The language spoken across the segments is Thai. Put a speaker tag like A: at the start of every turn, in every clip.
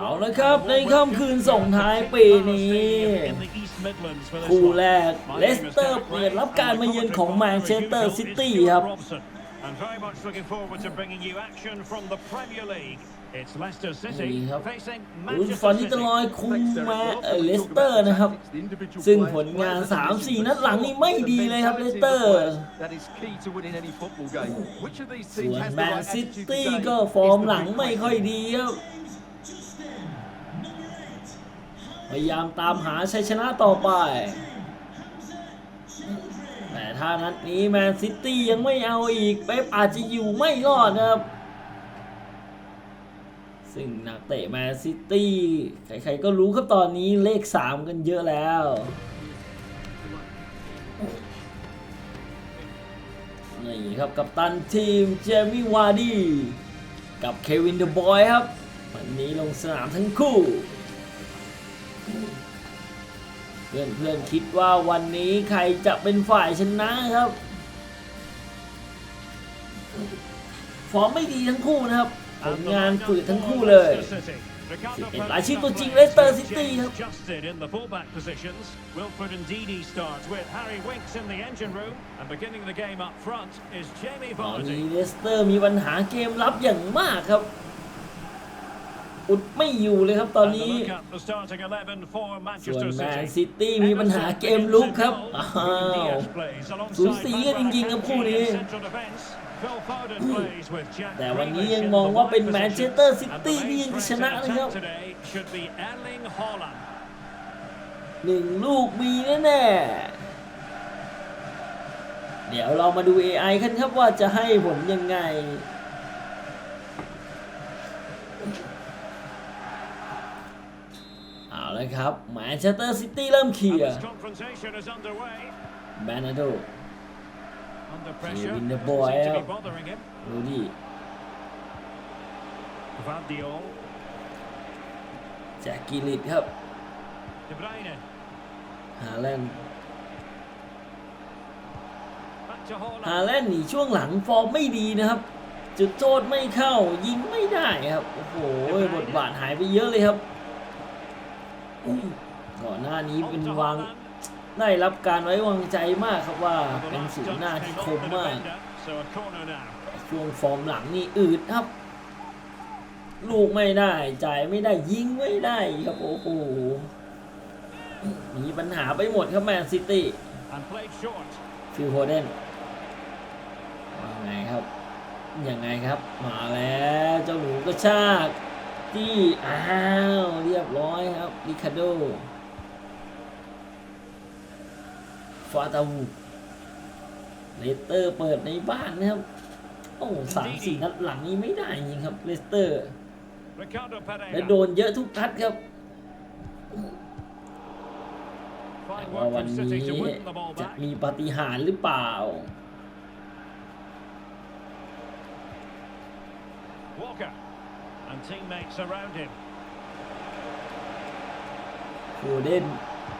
A: เอาละครับในค่ำคืนส่งท้ายปีนี้ คู่แรกเลสเตอร์เปิดรับการมาเยือนของแมนเชสเตอร์ซิตี้ครับ
B: And very much looking forward to bringing you action from the Premier League. It's Leicester
A: นี่
B: City
A: ครับ
B: facing
A: อุน
B: Manchester
A: ฟอนนิต
B: City.
A: ลอยคุมมาเอ่อเลสเตอร์นะครับ ซึ่งผลงาน 3-4 นัดหลังนี่ไม่ดีเลยครับเลสเตอร์
C: That is key to winning any football game. Which of these
A: ส่
C: teams
A: วน
C: has
A: แม
C: the
A: น
C: right
A: ซิ
C: attitude
A: ตี้
C: today
A: ก็
C: is
A: ฟอร์ม
C: the
A: หลัง
C: big
A: ไม่
C: question.
A: ค่อยดีครับ พยายามตามหาชัยชนะต่อไป แต่ถ้านัดนี้แมนซิตี้ยังไม่เอาอีกเป๊ปอาจจะอยู่ไม่รอดนะครับ ซึ่งนักเตะแมนซิตี้ใครๆก็รู้ครับตอนนี้เลข 3 กันเยอะแล้วนี่ครับกับตันทีมเจมี่วาร์ดีกับเควินเดอะบอยครับ วันนี้ลงสนามทั้งคู่ เพื่อนเพื่อนๆคิดว่าวันนี้ใครจะเป็นฝ่ายชนะครับ ฟอร์มไม่ดีทั้งคู่นะครับผลงานฝืดทั้งคู่เลย11รายชื่อตัวจริง Leicester City ครับ
B: Adjusted in the fullback positions. Wilfred and Didi starts with Harry Winks in the engine room, and beginning the game up front is Jamie
A: ตอนนี้
B: Vardy.
A: เลสเตอร์มีปัญหาเกมรับอย่างมากครับ อุดไม่อยู่เลยครับตอน
B: And a
A: นี้
B: look at the starting 11 for
A: ส่วน
B: Manchester
A: แมน
B: City.
A: ซิตี้มีปัญหาเกมลุกครับอ้าวสู
B: สู
A: สี
B: สี
A: กั
B: กันน
A: จ
B: จ
A: ริ
B: ริ
A: ง
B: ง
A: ๆ
B: ๆ
A: ค
B: ค
A: รั
B: รั
A: บบคู่
B: คู่
A: นี้
B: นี้
A: แต่
B: แต่
A: วั
B: วันน
A: นี้
B: นี้
A: ยั
B: ยังง
A: ม
B: ม
A: อ
B: องง
A: ว่า
B: ว่า
A: เป็
B: เป็นน
A: แม
B: แม
A: น
B: น
A: เช
B: เช
A: ส
B: ส
A: เต
B: เต
A: อ
B: อ
A: ร์
B: ร์
A: ซิ
B: ซิ
A: ตี้
B: ตี้
A: ที่
B: ที่
A: ยั
B: ยังง
A: จะ
B: จะ
A: ช
B: ช
A: นะ
B: นะ
A: นะ
B: นะ
A: ค
B: ค
A: รั
B: รับบ
A: หนึ่งลูกมีแน่ๆเดี๋ยวเรามาดู AI กันครับว่าจะให้ผลยังไง เอาเลยครับแมนเชสเตอร์ซิตี้เริ่มเคลียร์แบนนาโด
B: Kevin
A: De
B: De
A: Bruyne
B: Bruyne
A: ครับดูดิแจ็คกิลิตครับฮาแลนด์ฮาแลนด์นี่ช่วงหลังฟอร์มไม่ดีนะครับ จุดโทษไม่เข้ายิงไม่ได้ครับ โอ้โหบทบาทหายไปเยอะเลยครับ ก่อนหน้านี้เป็นวางได้รับการไว้วางใจมากครับว่าเป็นศูนย์หน้าที่คมมากช่วงฟอร์มหลังนี่อืดครับ ลูกไม่ได้จ่ายไม่ได้ยิงไม่ได้ครับโอ้โหมีปัญหาไปหมดครับแมนซิตี้ฟิลโฟเดนว่าไงครับยังไงครับ มาแล้วเจ้าหนูก็ชาก ที่อ้าวเรียบร้อยครับริคาโดฟาตาวูเลสเตอร์เปิดในบ้านนะครับ โอ้สามสี่นัดหลังนี้ไม่ได้จริงครับเลสเตอร์ และโดนเยอะทุกนัดครับแต่ว่าวันนี้จะมีปาฏิหาริย์หรือเปล่า
B: Walker and teammates around him.
A: โฟเดน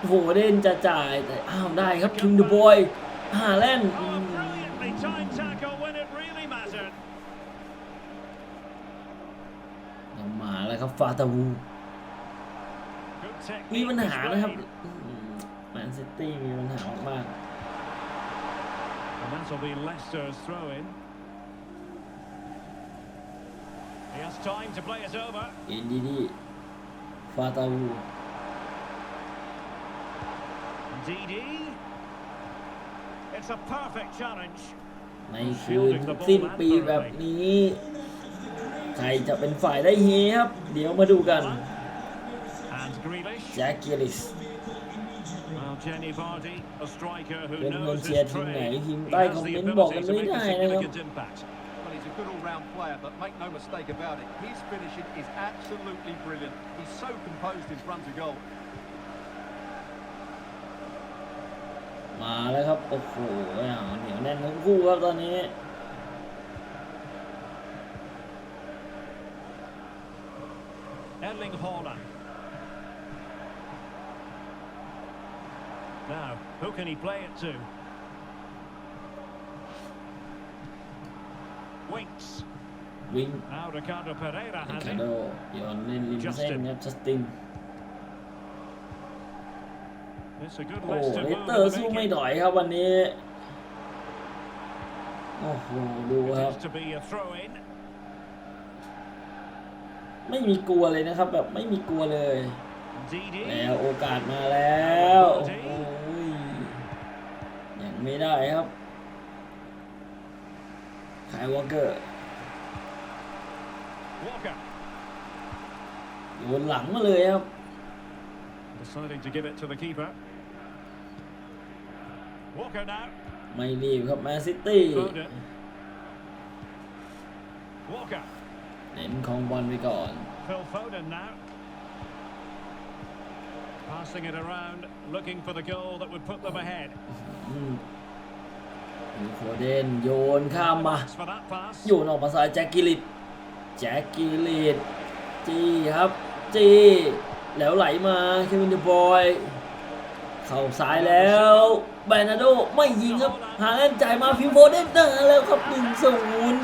A: โฟเดนจะจ่ายแต่อ้าวได้ครับคิงเดอะบอยฮาแลนด์
B: Oh, brilliantly timed tackle when it really mattered.
A: มาแล้วครับฟาตาวู
B: Good technique
A: มีปัญหานะครับ
B: displayed.
A: แมนซิตี้มีปัญหามาก
B: And that'll be Leicester's throw in. He has time to play it over.
A: ๆ เอ็นดีดีฟาตาวู
B: Didi. It's a perfect challenge.
A: ในคืนสิ้นปีแบบนี้ ใครจะเป็นฝ่ายได้เฮครับ เดี๋ยวมาดูกัน
B: And Grealish.
A: แจ็คเกลิส
B: Well, Jenny Vardy, a striker who
A: เป็นคน
B: knows
A: เชียร์
B: his
A: ทีมไหน
B: trade.
A: ทีม
B: He
A: ใต้
B: has
A: คอม
B: the
A: เมนต์บอกกัน
B: ability
A: ไม่
B: to make
A: ได้
B: a
A: นะครับ
C: good all-round player, but make no mistake about it, his finishing is absolutely brilliant. He's so composed in front of goal.
A: มาแล้วครับ โอ้โหอ่าเหนียวแน่นทั้งคู่ครับตอนนี้
B: Erling Haaland. Now, who can he play it to?
A: วิ่ง
B: Now Ricardo Pereira
A: ริ
B: has
A: คา
B: it.
A: โดย้อนเล่นริมเส้น
B: Justin
A: ครับจัสติน
B: It's a good
A: โอ้
B: Leicester
A: เล
B: move
A: สเตอร์
B: in
A: สู้
B: the
A: ไม่
B: making.
A: ถอยครับวันนี้ โอ้โห ดูครับ
B: It is to be a throw in.
A: ไม่มีกลัวเลยนะครับแบบไม่มีกลัวเลย
B: Ndidi.
A: แล้วโอกาสมาแล้ว โอ้โหยังไม่ได้ครับคายวอลเกอร์
B: Walker
A: โยนหลังมาเลยครับ
B: deciding to give it to the keeper. Walker now.
A: ไม่รีบครับแมนซิตี้
B: Foden. Walker.
A: เน้นของบอลไปก่อน
B: Phil Foden now. Passing it around, looking for the goal that would put them ahead.
A: อืมมีโฟเดนโยนข้ามมา
B: Thanks for that pass.
A: โยนออกมาซ้ายแจ็คกิลิตแจ็คกิลิตจี้ครับจี้แล้วไหลมาเควินเดบอยเข้าซ้ายแล้วแบรนาโดไม่ยิงครับ หาแอนจ่ายมาฟิวโฟเดนได้แล้วครับ1 0
B: 1-0.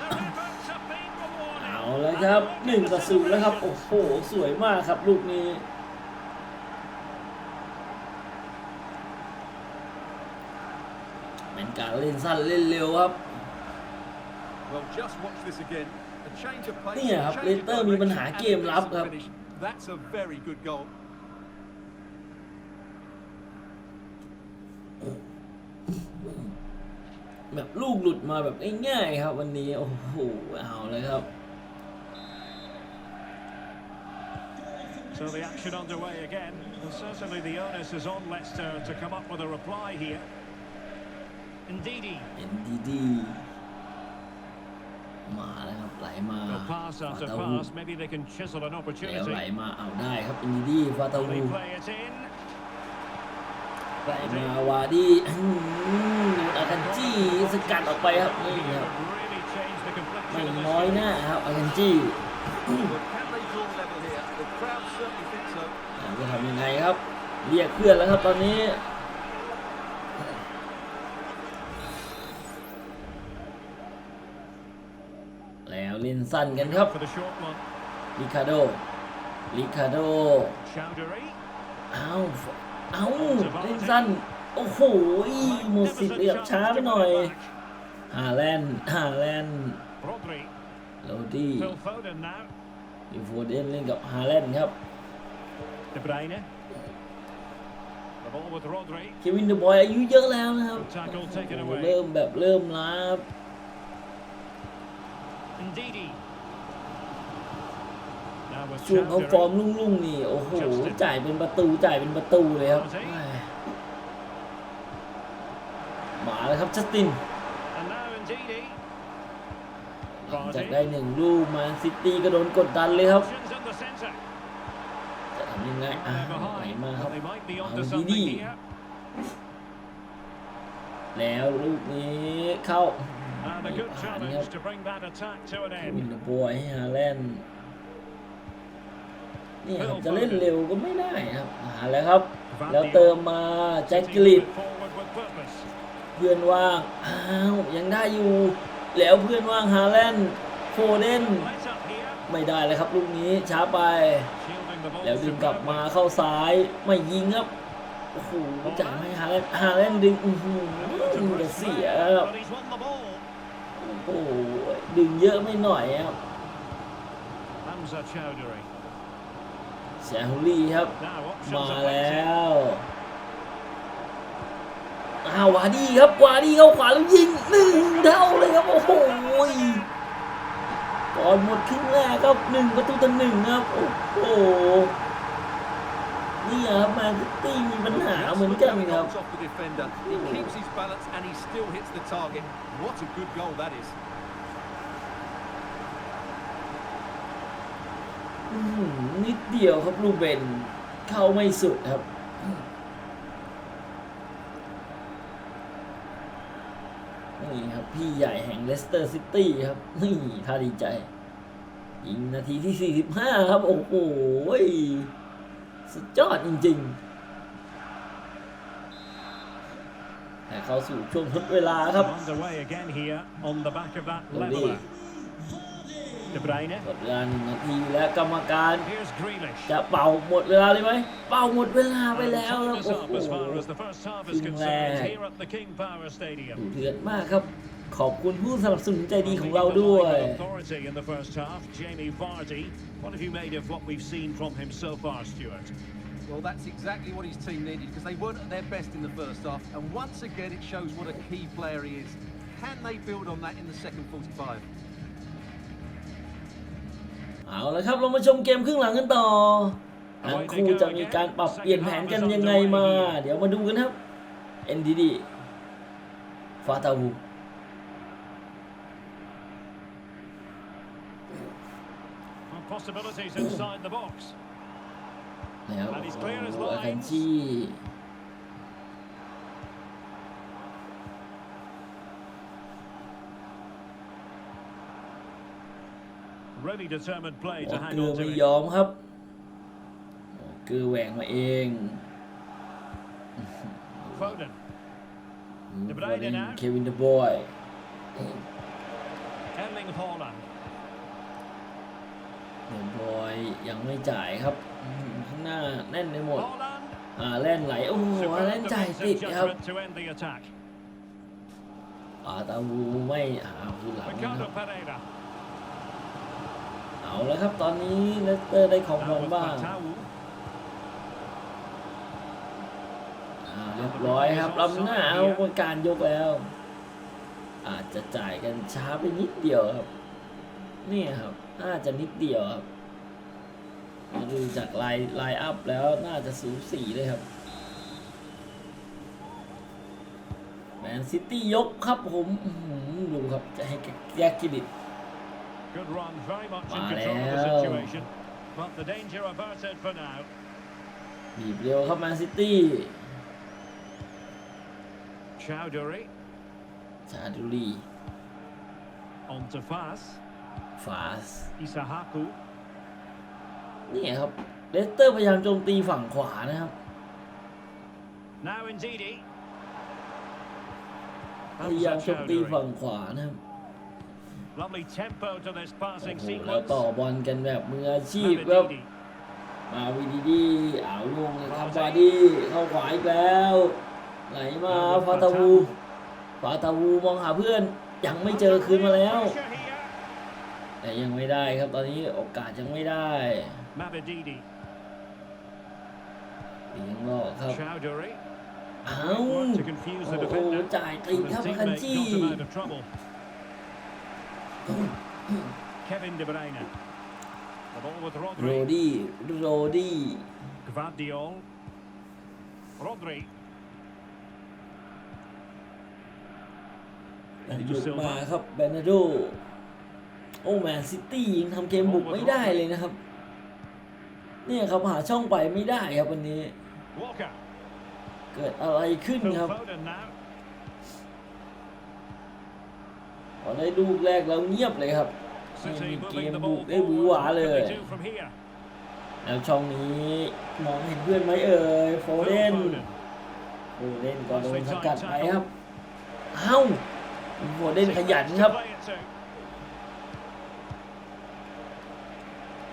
B: Their efforts have been rewarded.
A: เอาแล้วครับ1ต่อ0แล้วครับ โอ้โห สวยมากครับลูกนี้ เป็น การเล่นสั้นเล่นเร็วครับ
C: Well, just watch this again. A change of pace.
A: เนี่ยครับ
C: change of
A: เลสเตอร์มีปัญหา
C: direction,
A: เก
C: and
A: ม
C: a
A: รับ
C: decent
A: ครับ
C: finish. That's a very good goal.
A: แบบลูกหลุดมาแบบง่ายๆครับ วันนี้โอ้โหเอาเลยครับ
B: So the action underway again. And certainly the onus is on Leicester to come up with a reply here. Ndidi.
A: เป็นดีดีมาแล้วครับไหลมา
B: Well, pass
A: ฟา
B: after
A: ตาวู
B: pass. Maybe they can chisel an
A: แล้ว
B: opportunity.
A: ไหลมาเอาได้ครับเป็นดีดีฟาตา
B: Will
A: วู
B: he play it in?
A: ไหลมาวาดีอื้อหืออาคันจี้สกัดออกไปครับนี่
B: He
A: ครับ
B: could really change the
A: ไม่
B: complexion of this
A: น้อย
B: game.
A: หน้าครับอาคันจี้
C: But can they draw level here? The crowd certainly think so.
A: จะทำยังไงครับ เรียกเพื่อนแล้วครับตอนนี้ แล้ว เล่นสั้นกันครับ
B: For the short one.
A: ลิคาโดลิคาโด
B: Chowdhury.
A: เอาเอาเล่นสั้น โอ้โหหมดสิทธิ์เรียบช้าไปหน่อยฮาแลนด์ฮาแลนด์
B: Rodri.
A: โรดี้
B: Phil Foden now.
A: ยูโฟเดนเล่นกับฮาแลนด์ครับ
B: De Bruyne. The ball with Rodri.
A: เควินเดอะบอยอายุเยอะแล้วนะครับ
B: Tackle taken
A: โอ้โห
B: away.
A: เริ่มแบบเริ่มล้าครับ
B: Ndidi. Now with
A: ช่วงเขาฟอร์ม
B: Chowdhury.
A: ลุ่งๆนี่โอ้โหจ่ายเป็นประตูจ่ายเป็นประตูเลยครับ
B: Rosie
A: มาแล้วครับจัสติน
B: And now Ndidi.
A: หลังจากได้หนึ่งลูกมาซิตี้ก็โดนกดดันเลยครับ
B: Options in the centre.
A: จะทำยังไง
B: Well,
A: อ่า
B: they're
A: ไหล
B: behind.
A: มาครับ
B: They might be
A: เอา
B: onto
A: ดี
B: something
A: ดี
B: here.
A: แล้วลูกนี้เข้า
B: And a good challenge to bring that attack to an
A: วิน
B: end.
A: เดอร์บอยให้ฮาแลนด์นี่ครับจะเล่นเร็วก็ไม่ได้ครับมาแล้วครับ แล้วเติมมาแจ็คกิลิต
B: Forward with purpose.
A: เพื่อนว่าง อ้าว ยังได้อยู่ แล้วเพื่อนว่างฮาแลนด์โฟเดน
B: Let up here.
A: ไม่ได้เลยครับลูกนี้ช้าไป
B: Shielding the ball.
A: แล้วดึง
B: to
A: กลับ
B: Bradley.
A: มาเข้าซ้ายไม่ยิงครับ โอ้โหจ่ายให้ฮาแลนด์ฮาแลนด์ดึง อื้อหือ
B: To
A: เดี๋ยว
B: press
A: เสีย
B: back,
A: ครับ
B: But he's won the ball.
A: โอ้โหดึงเยอะไม่หน่อยครับ
B: Hamza Chowdhury.
A: เสียฮุลี่ครับ
B: Now
A: มา
B: options
A: แล
B: awaiting. ้
A: วอ้าววาดีครับวาดีเข้าขวาแล้วยิงหนึ่งเท่าเลยครับ โอ้โหก่อนหมดครึ่งแรกครับหนึ่งประตูต่อหนึ่งครับ โอ้โห นี่ครับแมนซิตี้มีปัญหา
C: Just
A: เหมือน
C: look
A: กัน
C: how he
A: ครับ
C: holds off the defender. He keeps his balance and he still hits the target. What a good goal that is.
A: อื้อหือนิดเดียวครับลูเบนเข้าไม่สุดครับ นี่ครับ พี่ใหญ่แห่งเลสเตอร์ซิตี้ครับ นี่ท่าดีใจ ยิงนาทีที่ 45 ครับ โอ้โห สุดยอดจริงๆแต่เข้าสู่ช่วงทดเวลาครับ
B: Underway again here on the back of that
A: Lovely.
B: leveller. De Bruyne.
A: กดเวลาหนึ่งนาทีและกรรมการ
B: Here's Grealish.
A: จะเป่าหมดเวลาเลยไหมเป่าหมดเวลาไป
B: And
A: แล้วค
B: time
A: รับ
B: is
A: โอ้
B: up
A: โห
B: as far as the first half is
A: Kinh
B: concerned
A: lẹ.
B: here at the King Power Stadium.
A: ดุเดือดมากครับ ขอบคุณผู้สนับสนุนใจดีของเราด้วย
B: Authority in the first half, Jamie Vardy. What have you made of what we've seen from him so far, Stuart?
C: Well, that's exactly what his team needed because they weren't at their best in the first half. And once again, it shows what a key player he is. Can they build on that in the second 45?
A: เอาละครับ เรามาชมเกมครึ่งหลังกันต่อทั้งคู่จะมีการปรับเปลี่ยนแผนกันยังไงมา เดี๋ยวมาดูกันครับ NDD ฟาตาวู
B: Well, possibilities inside the box.
A: แล้วอาคันชี
B: Really determined play
A: วอ
B: to
A: ล
B: hang
A: เกอ
B: on
A: ร์
B: to
A: ไม่
B: it.
A: ยอมครับวอลเกอร์แหวงมาเอง
B: Foden.
A: เค
B: De Bruyne now
A: เควินเดบอย
B: Erling Haaland.
A: เดบอ ยยังไม่จ่ายครับอืมข้างหน้าแน่นไปหมด
B: Haaland.
A: อ่าแล่นไหลโอ้โหอ่า
B: Superb
A: แล่นจ่ายติด
B: defensive
A: ครับ
B: judgment to end the attack.
A: อาตาวูไม่อ่าคือหลังนะค
B: Ricardo
A: รับ
B: Pereira.
A: เอาแล้วครับตอนนี้เลสเตอร์ได้ของบอ
B: Now
A: ล
B: with
A: บ้าง
B: Matau.
A: อ่าเรียบร้อยครับลำหน้าเอาการยกแล้ว อาจจะจ่ายกันช้าไปนิดเดียวครับเนี่ยครับน่าจะนิดเดียวครับ ดูจากไลน์ไลน์อัพแล้วน่าจะสูสีเลยครับแมนซิตี้ยกครับผมอื้อหือดูครับจะให้แยกกิดิต
B: Good run, very much in
A: Mà
B: control of the
A: leo.
B: situation. But the danger averted for now.
A: บีบเร็วครับแมนซิตี้
B: Chowdhury
A: ชาดูรี
B: on to Fas.
A: ฟาส
B: Isahaku.
A: นี่ครับเลสเตอร์พยายามโจมตีฝั่งขวานะครับ
B: Now Ndidi.
A: พยายาม
B: Hamza
A: โจมตี
B: Chowdhury.
A: ฝั่งขวานะครับ
B: Lovely tempo to this
A: โอ้
B: passing
A: โหแล้ว
B: sequence.
A: ต่อบอลกันแบบมืออาชีพครับ
B: Mavididi.
A: มาวีดีดีอ้าวลงเลยครับบาดีเข้าขวาอีกแล้วไหลมาฟาตาวูฟาตาวูมองหาเพื่อนยังไม่เจอคืนมาแล้ว
B: Pressure here.
A: แต่ยังไม่ได้ครับตอนนี้โอกาสยังไม่ได้
B: Mavididi.
A: เลี้ยงลอกครับ
B: Chowdhury.
A: อ้า
B: Great
A: ว
B: work to confuse
A: โอ้
B: the
A: โห
B: defender.
A: จ่ายติด
B: And
A: ครับ
B: his
A: คัน
B: teammate
A: จี้
B: got him out of trouble. Kevin De Bruyne. The ball with
A: โร
B: Rodri.
A: ดี้โรดี้
B: Gvardiol. Rodri.
A: ยกมาครับเบนนาโดโอ้แมนซิตี้ยิงทำเกมบุกไม่ได้เลยนะครับ เนี่ยครับหาช่องไปไม่ได้ครับวันนี้
B: Walker.
A: เกิดอะไรขึ้น
B: Phil
A: ครับ
B: Foden now.
A: พอได้ลูกแรกแล้วเงียบเลยครับไม่
B: City
A: มีเก
B: moving
A: ม
B: the
A: บุก
B: ball
A: ได้หวือห
B: forward.
A: วา
B: What
A: เล
B: can
A: ย
B: they do from here?
A: แล้วช่องนี้มองเห็นเพื่อนไหมเอ่ยโฟ
B: Phil
A: เดน
B: Foden.
A: โฟเดนก็โดนสกัดไปครับเอ้าโฟเดนขยันครับ
B: Play it to.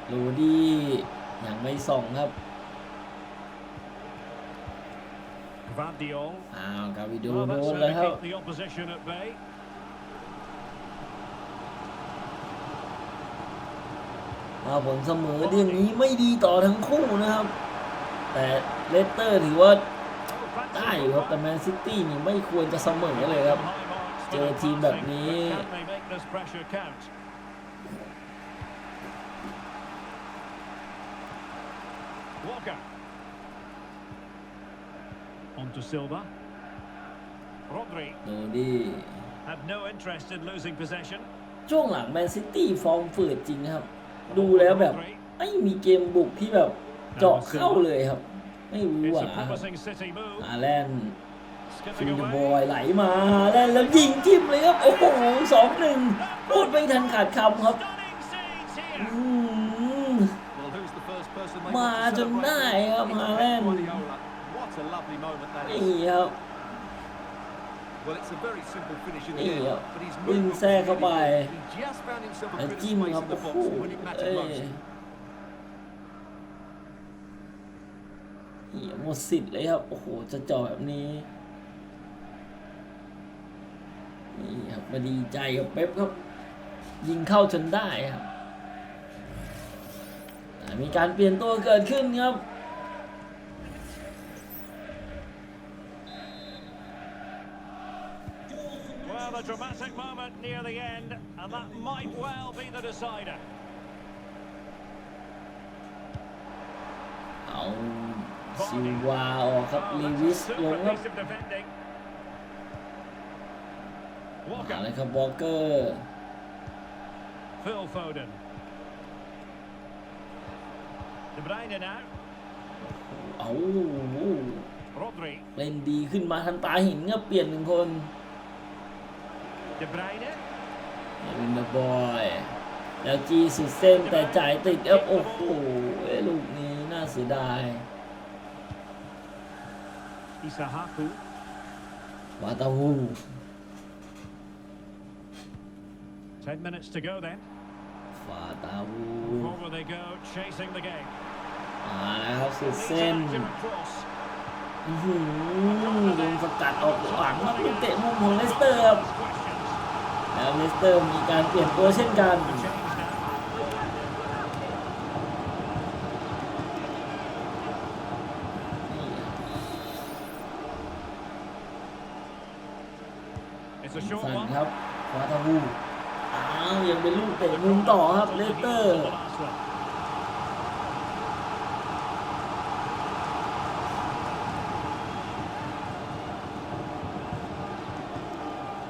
A: โรดี้ ยังไม่ส่องครับ
B: Gvardiol.
A: อ้าวกาวิโด
B: Well,
A: โด
B: that's
A: น
B: how
A: แล้ว
B: to
A: ครับ
B: keep the opposition at bay.
A: มาผลเสมอเรื่องนี้ไม่ดีต่อทั้งคู่นะครับ แต่เลสเตอร์ถือว่า
B: Oh, fancy
A: ได้อยู่ครับแต่
B: football.
A: แมนซิตี้นี่ไม่ควรจะเสมอเลยครับ
B: High marks for
A: เจอ
B: their
A: ทีมแบบ
B: passing,
A: นี้
B: but can they make this pressure count? Walker. On to Silva. Rodri
A: โรดี้
B: had no interest in losing possession.
A: ช่วงหลังแมนซิตี้ฟอร์มฝืดจริงนะครับ ดูแล้วแบบไม่มีเกมบุกที่แบบเจาะเข้าเลยครับ ไม่รู้
B: It's
A: ว่า
B: a promising City move.
A: อาแลนด์
B: Skipping
A: ฟิลบ
B: away.
A: อยไหลมาอาแลนด์แล้วยิงจิ้มเลยครับ โอ้โหสองหนึ่งพูดไม่ทันขาดคำครับ
B: Stunning scenes
A: อื
B: here.
A: ม
C: Well, who's the first person they
A: มาจนได้ครับมาแลนด์นี่ครับนี่ครับวิ่งแทรกเข้าไปแล้วจิ้มครับโอ้โหหมดสิทธิ์เลยครับ โอ้โห จะจ่อแบบนี้นี่ครับมาดีใจกับเป๊ปครับ ยิงเข้าจนได้ครับ มีการเปลี่ยนตัวเกิดขึ้นครับ
B: Well, a dramatic moment near the end, and that might well be the decider.
A: เอาซิลวาออกครับ
B: Oh,
A: ลี
B: that's
A: วิ
B: a
A: ส
B: super
A: ลงครับ
B: piece of defending.
A: มา
B: Walker,
A: เลยครับวอลเกอร์
B: Phil Foden. De Bruyne now.
A: เอา
B: Rodri.
A: เล่นดีขึ้นมาทันตาเห็นครับเปลี่ยนหนึ่งคน
B: De Bruyne.
A: วินเดอร์บอยแล้วจีสุดเส้นแต่จ่ายติดครับโอ้โหเอ้ยลูกนี้น่าเสียดาย
B: Isahaku.
A: วาตาวู
B: Ten minutes to go then.
A: วาตาวู
B: Forward they go, chasing the game.
A: มาแล้วครับสุด
B: Needs
A: เส้น
B: an active cross.
A: อื้อหือโดนสกัดออกหลังครับลูกเตะมุมของเลสเตอร์ครับ
B: Questions.
A: แล้วเลสเตอร์มีการเปลี่ยนตัวเช่นกัน
B: The change now.
A: นี่
B: It's a short
A: สั่น
B: one.
A: ครับวาตาวูอ้าวยังเป็นลูกเตะมุมต่อครับเลสเตอร์
B: The last one.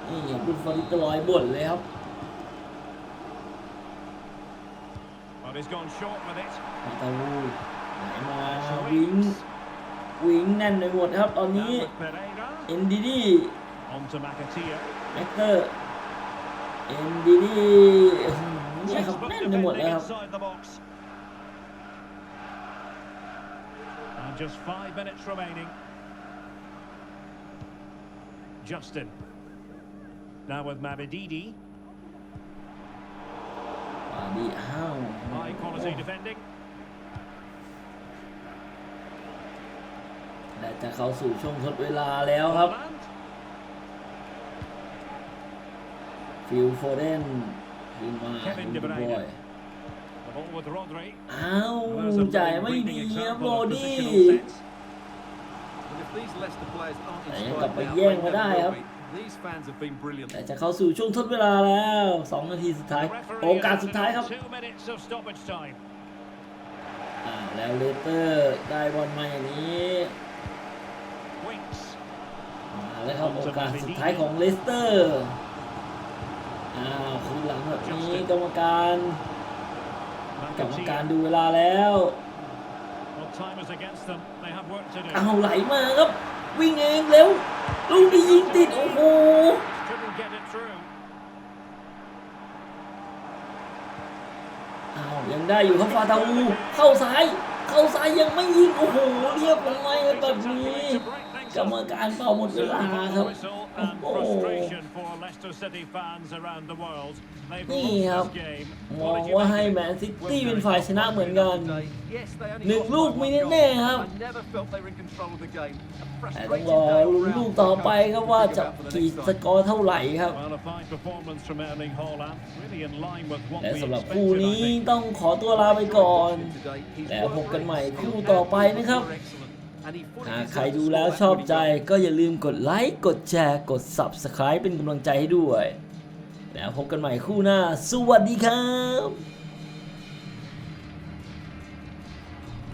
A: นี่ครับลูกฟอริตลอยบ่นเลยครับ
B: But he's gone short with it.
A: วาตาวูไหนมาวิงวิงแน่นไปหมดครับ ตอนนี้
B: Now with Pereira.
A: เอ็นดีดี
B: On to McAteer.
A: แม็กเตอร์ เอ็นดีดีเนี่ยครับ
B: Textbook
A: แน่นไปหมด
B: defending
A: แล้วครับ
B: inside the box. And just five minutes remaining. Justin. Now with Mabididi.
A: อ่าดีอ้าว
B: High quality defending.
A: และจะเข้าสู่ช่วงทดเวลาแล้วครับ ฟิลโฟเดนขึ้นมา
B: Kevin
A: ดู
B: De
A: บ
B: Bruyne
A: อย
B: The ball with Rodri.
A: อ้าว
B: There's a
A: จ่ายไม่
B: leading
A: ดีครับ
B: example
A: โร
B: of
A: ดี้
B: positional sense.
C: And if these Leicester players aren't
A: แต่ยัง
C: inspired
A: กลับไป
C: now,
A: แย่ง
C: they
A: มา
C: never
A: ได้ครับ
C: will be. These fans have been brilliant.
A: แต่จะเข้าสู่ช่วงทดเวลาแล้ว 2 นาทีสุดท้าย
B: The referee
A: โอกาส
B: has
A: สุดท้ายครับ
B: two minutes of stoppage time.
A: อ่าแล้วเลสเตอร์ได้บอลมาอย่างนี้
B: Winks.
A: มาแล้วครับโอกาสสุดท้ายของเลสเตอร์ อ้าวคืนหลังแบบนี้กรรมการกรรมการ
B: McAteer.
A: ดูเวลาแล้ว
B: Well, time is against them. They have work to do.
A: เอาไหลมาครับ วิ่งเองเร็วลูกนี้ยิงติด โอ้โห
B: Couldn't get it through.
A: อ้าวยังได้อยู่ครับฟาตาวูเข้าซ้าย เข้าซ้ายยังไม่ยิง โอ้โห เรียบร้อยครับแบบนี้ กรรมการเป่าหมดเวลาครับโอ้โหนี่ครับมองว่าให้แมนซิตี้เป็นฝ่ายชนะเหมือนกันหนึ่งลูก
C: ไม่
A: แน่ๆครับแต่ต้องรอลุ้นลูกต่อไปครับว่าจะ
C: กี่
A: สกอร์เท่าไหร่ครับและสำหรับคู่นี้ต้องขอตัวลาไปก่อน แล้วพบกันใหม่คู่ต่อไปนะครับ หากใครดูแล้วชอบใจก็อย่าลืมกดไลค์ กดแชร์ กด Subscribe เป็นกำลังใจให้ด้วย แล้วพบกันใหม่คู่หน้า สวัสดีครับ